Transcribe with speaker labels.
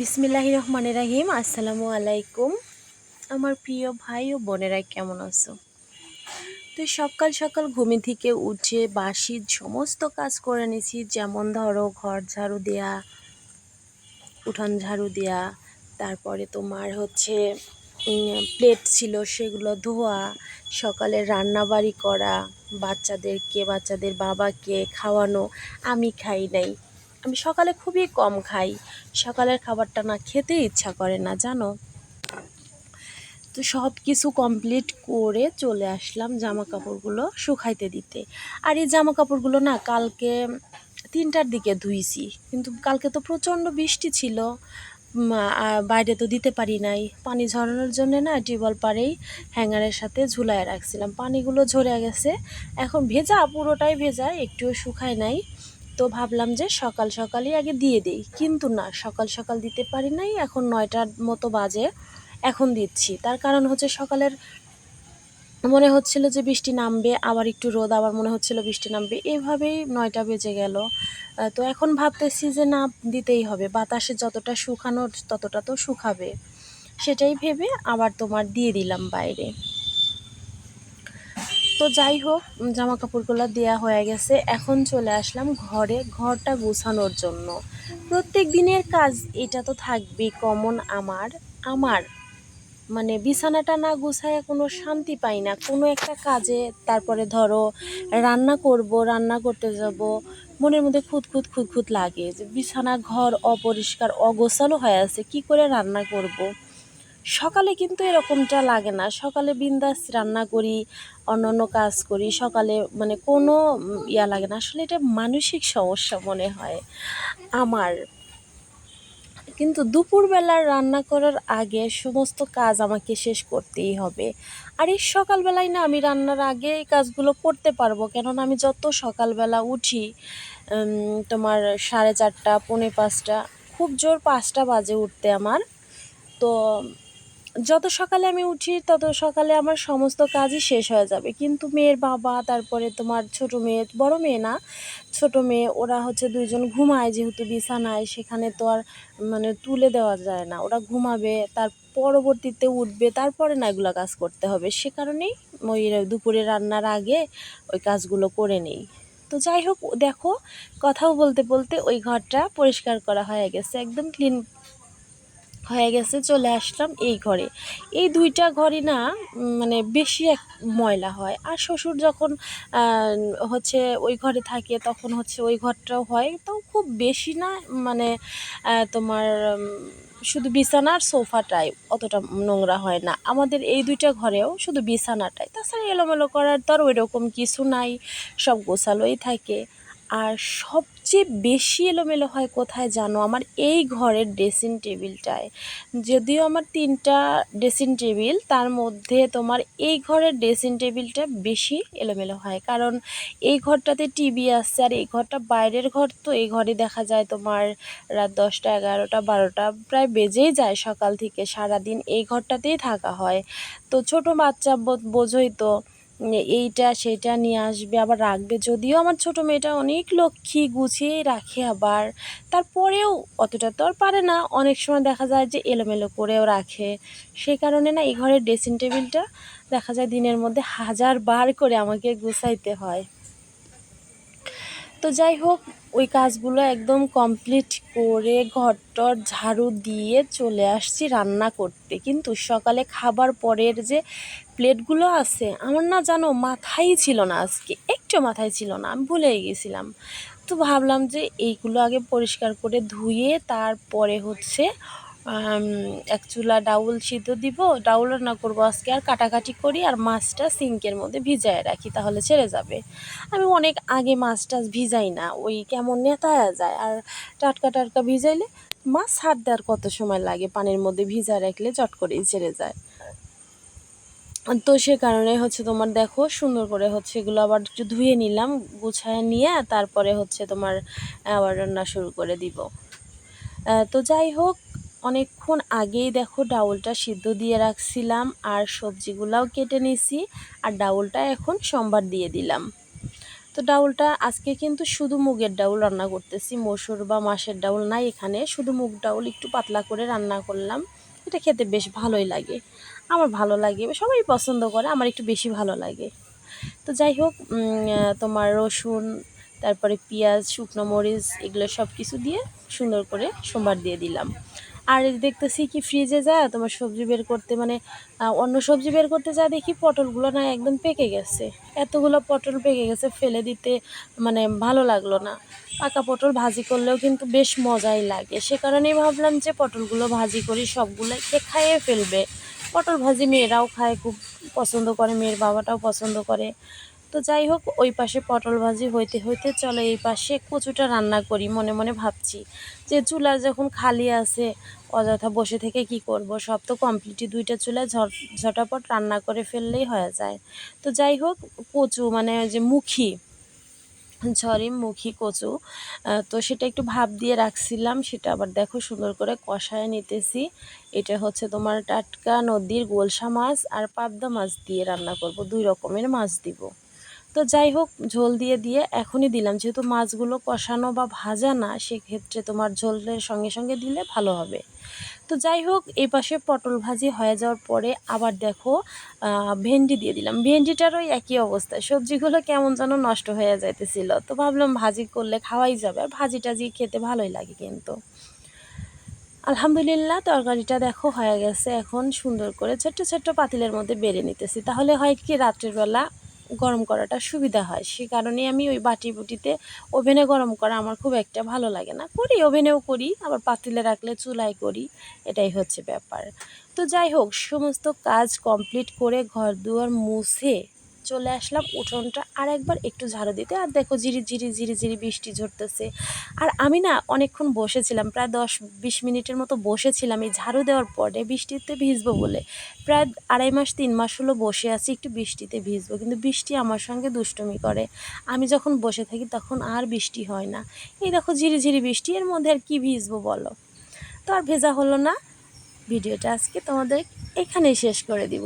Speaker 1: বিসমিল্লাহ রহমান রাহিম, আসসালামু আলাইকুম। আমার প্রিয় ভাই ও বোনেরা কেমন আছো? তো সকাল সকাল ঘুমি থেকে উঠে বাসির সমস্ত কাজ করে নিয়েছি যেমন ধরো ঘর ঝাড়ু দেয়া, উঠান ঝাড়ু দেয়া, তারপরে তোমার হচ্ছে প্লেট ছিল সেগুলো ধোয়া, সকালে রান্নাবাড়ি করা, বাচ্চাদেরকে, বাচ্চাদের বাবাকে খাওয়ানো, আমি খাই নাই। আমি সকালে খুবই কম খাই। সকালের খাবারটা না খেতে ইচ্ছা করে না, জানো? তো সব কিছু কমপ্লিট করে চলে আসলাম জামা কাপড়গুলো শুকাইতে দিতে। আর এই জামা কাপড়গুলো না কালকে তিনটার দিকে ধুইছি। কিন্তু কালকে তো প্রচণ্ড বৃষ্টি ছিল। বাইরে তো দিতে পারি নাই। পানি ঝরানোর জন্য না টিউবওয়েল পাড়েই হ্যাঙ্গারের সাথে ঝুলায় রাখছিলাম। পানিগুলো ঝরে গেছে। এখন ভেজা, পুরোটাই ভেজা, একটুও শুকায় নাই। তো ভাবলাম যে সকাল সকালই আগে দিয়ে দিই। কিন্তু না, সকাল সকাল দিতে পারি নাই, এখন নয়টার মতো বাজে, এখন দিচ্ছি। তার কারণ হচ্ছে সকালের মনে হচ্ছিল যে বৃষ্টি নামবে, আবার একটু রোদ, আবার মনে হচ্ছিল বৃষ্টি নামবে। এভাবেই নয়টা বেজে গেল। তো এখন ভাবতেছি যে না, দিতেই হবে। বাতাসে যতটা শুকানোর, ততটা তো শুকাবে। সেটাই ভেবে আবার তোমার দিয়ে দিলাম বাইরে। তো যাই হোক জামা কাপড়গুলো দেওয়া হয়ে গেছে। এখন চলে আসলাম ঘরে, ঘরটা গুছানোর জন্য। প্রত্যেক দিনের কাজ এটা তো থাকবেই, কমন আমার আমার। মানে বিছানাটা না গুছায় কোনো শান্তি পাই না। কোনো একটা কাজে, তারপরে ধরো, রান্না করব, রান্না করতে যাব, মনের মধ্যে খুঁত খুঁত খুঁত লাগে যে বিছানা ঘর অপরিষ্কার, অগোছালো হয়ে আছে, কি করে রান্না করব। সকালে কিন্তু এরকমটা লাগে না। সকালে বিন্দাস রান্না করি অন্য অন্য কাজ করি, সকালে মানে কোনো ইয়া লাগে না। আসলে এটা মানসিক সমস্যা মনে হয় আমার। কিন্তু দুপুরবেলার রান্না করার আগে সমস্ত কাজ আমাকে শেষ করতেই হবে। আর এই সকালবেলায় না আমি রান্নার আগে এই কাজগুলো করতে পারব। কেননা আমি যত সকালবেলা উঠি তোমার সাড়ে চারটা, পৌনে পাঁচটা, খুব জোর পাঁচটা বাজে উঠতে আমার। তো যত সকালে আমি উঠি, তত সকালে আমার সমস্ত কাজই শেষ হয়ে যাবে। কিন্তু মেয়ের বাবা, তারপরে তোমার ছোট মেয়ে, বড় মেয়ে না, ছোট মেয়ে, ওরা হচ্ছে দুইজন ঘুমায় যেহেতু বিছানায়, সেখানে তো আর মানে তুলে দেওয়া যায় না। ওরা ঘুমাবে, তার পরবর্তীতে উঠবে, তারপরে না এগুলো কাজ করতে হবে। সে কারণেই ওই দুপুরে রান্নার আগে ওই কাজগুলো করে নেই। তো যাই হোক, দেখো, কথাও বলতে বলতে ওই ঘরটা পরিষ্কার করা হয়ে গেছে। একদম ক্লিন হয়ে গেছে, চলে আসলাম এই ঘরে। এই দুইটা ঘরই না মানে বেশি এক ময়লা হয়। আর শ্বশুর যখন হচ্ছে ওই ঘরে থাকে, তখন হচ্ছে ওই ঘরটাও হয়। তাও খুব বেশি না মানে তোমার শুধু বিছানার সোফাটাই অতটা নোংরা হয় না। আমাদের এই দুইটা ঘরেও শুধু বিছানাটাই। তাছাড়া এলোমেলো করার তো আর ওই রকম কিছু নাই, সব গোছালোই থাকে। আর সবচেয়ে বেশি এলোমেলো হয় কোথায় জানো? আমার এই ঘরের ড্রেসিং টেবিলটায় যদিও আমার তিনটা ড্রেসিং টেবিল তার মধ্যে তোমার এই ঘরের ড্রেসিং টেবিলটা বেশি এলোমেলো হয়। কারণ এই ঘরটাতে টিভি আসছে আর এই ঘরটা বাইরের ঘর, তো এই ঘরে দেখা যায় তোমার রাত দশটা, এগারোটা, বারোটা প্রায় বেজেই যায় সকাল থেকে। সারাদিন এই ঘরটাতেই থাকা হয়। তো ছোট বাচ্চা বোঝোই তো। এইটা সেটা নিয়ে আসবে, আবার রাখবে। যদিও আমার ছোটো মেয়েটা অনেক লক্ষ্মী গুছিয়ে রাখে আবার। তারপরেও অতটা তো আর পারে না। অনেক সময় দেখা যায় যে এলোমেলো করেও রাখে। সেই কারণে না এই ঘরের ড্রেসিং টেবিলটা দেখা যায় দিনের মধ্যে হাজার বার করে আমাকে গুছাইতে হয়। তো যাই হোক, ওই কাজগুলো একদম কমপ্লিট করে ঘরটর ঝাড়ু দিয়ে চলে আসছি রান্না করতে। কিন্তু সকালে খাবার পরের যে প্লেটগুলো আছে, আমার না জানো মাথাই ছিল না আজকে, একটু মাথায় ছিল না, আমি ভুলে গেছিলাম। তো ভাবলাম যে এইগুলো আগে পরিষ্কার করে ধুয়ে তারপরে হচ্ছে এক চুলা ডাউল সিদ্ধ দিব। ডাউল রান্না করব আজকে আর কাটাকাটি করি আর মাছটা সিঙ্কের মধ্যে ভিজায় রাখি, তাহলে ছেড়ে যাবে। আমি অনেক আগে মাছ টাছ ভিজাই না, ওই কেমন নেতায়া যায়। আর টাটকা টাটকা ভিজাইলে মাছ হাত দেওয়ার কত সময় লাগে? পানির মধ্যে ভিজা রাখলে চট করেই ছেড়ে যায়। তো সে কারণে হচ্ছে তোমার দেখো, সুন্দর করে হচ্ছে এগুলো আবার একটু ধুয়ে নিলাম, গুছায় নিয়ে তারপরে হচ্ছে তোমার আবার রান্না শুরু করে দিব। তো যাই হোক অনেকক্ষণ আগেই দেখো ডাউলটা সিদ্ধ দিয়ে রাখছিলাম আর সবজিগুলাও কেটে নিছি আর ডাউলটা এখন সোমবার দিয়ে দিলাম। তো ডাউলটা আজকে কিন্তু শুধু মুগের ডাউল রান্না করতেছি, মসুর বা মাসের ডাউল নাই এখানে, শুধু মুগ ডাউল একটু পাতলা করে রান্না করলাম। এটা খেতে বেশ ভালোই লাগে, আমার ভালো লাগে, সবাই পছন্দ করে, আমার একটু বেশি ভালো লাগে। তো যাই হোক তোমার রসুন, তারপরে পেঁয়াজ, শুকনো মরিচ, এগুলো সব কিছু দিয়ে সুন্দর করে সোমবার দিয়ে দিলাম। আর দেখতেছি কি ফ্রিজে যায় তোমার সবজি বের করতে মানে অন্য সবজি বের করতে যা দেখি পটলগুলো না একদম পেকে গেছে। এতগুলো পটল পেকে গেছে, ফেলে দিতে মানে ভালো লাগল না। পাকা পটল ভাজি করলেও কিন্তু বেশ মজাই লাগে। সে কারণেই ভাবলাম যে পটলগুলো ভাজি করি, সবগুলো খেয়ে খাইয়ে ফেলবে। পটল ভাজি মেয়েরাও খায়, খুব পছন্দ করে, মেয়ের বাবাটাও পছন্দ করে। তো যাই হোক, ওই পাশে পটল ভাজি হইতে হইতে চলে এই পাশে কচুটা রান্না করি, মনে মনে ভাবছি। যে চুলা যখন খালি আছে, অযথা বসে থেকে কি করব? সব তো কমপ্লিটই দুইটা চুলায় ঝট, ঝটাপট রান্না করে ফেললেই হয়ে যায়। তো যাই হোক, কচু মানে যে মুখী, সরি, মুখী কচু তো সেটা একটু ভাপ দিয়ে রাখছিলাম, সেটা আবার দেখো সুন্দর করে কষায় নিতেছি। এটা হচ্ছে তোমার টাটকা নদীর গোলসা মাছ আর পাবদা মাছ দিয়ে রান্না করব, দুই রকমের মাছ দিব। তো যাই হোক, ঝোল দিয়ে দিয়ে এখনই দিলাম। যেহেতু মাছগুলো কষানো বা ভাজা না, সেক্ষেত্রে তোমার ঝোলের সঙ্গে সঙ্গে দিলে ভালো হবে। তো যাই হোক, এই পাশে পটল ভাজি হয়ে যাওয়ার পরে আবার দেখো ভেন্ডি দিয়ে দিলাম। ভেন্ডিটারও একই অবস্থা, সবজিগুলো কেমন যেন নষ্ট হয়ে যাইতেছিল। তো ভাবলাম ভাজি করলে খাওয়াই যাবে, আর ভাজি টাজি খেতে ভালোই লাগে কিন্তু। আলহামদুলিল্লাহ, তরকারিটা দেখো হয়ে গেছে। এখন সুন্দর করে ছোট্ট ছোট্ট পাতিলের মধ্যে বেড়ে নিতেছি। তাহলে হয় কি, রাত্রের বেলা গরম করাটা সুবিধা হয়। সে কারণে আমি ওই বাটি বুটিতে ওভেনে গরম করা আমার খুব একটা ভালো লাগে না। করি, ওভেনেও করি, আবার পাতিলে রাখলে চুলাই করি, এটাই হচ্ছে ব্যাপার। তো যাই হোক, সমস্ত কাজ কমপ্লিট করে ঘর দুয়ার মুছে চলে আসলাম, উঠোনটা আর একবার একটু ঝাড়ু দিতে। আর দেখো জিরি জিরি জিরি জিরি বৃষ্টি ঝরতেছে। আর আমি না অনেকক্ষণ বসেছিলাম, প্রায় দশ বিশ মিনিটের মতো বসেছিলাম এই ঝাড়ু দেওয়ার পরে বৃষ্টিতে ভিজবো বলে। প্রায় আড়াই মাস, তিন মাস হলো বসে আছি, একটু বৃষ্টিতে ভিজবো। কিন্তু বৃষ্টি আমার সঙ্গে দুষ্টুমি করে। আমি যখন বসে থাকি তখন আর বৃষ্টি হয় না। এই দেখো ঝিরি ঝিরি বৃষ্টি, এর মধ্যে আর কি ভিজবো বলো? তো আর ভেজা হলো না। ভিডিওটা আজকে তোমাদের এখানেই শেষ করে দিব।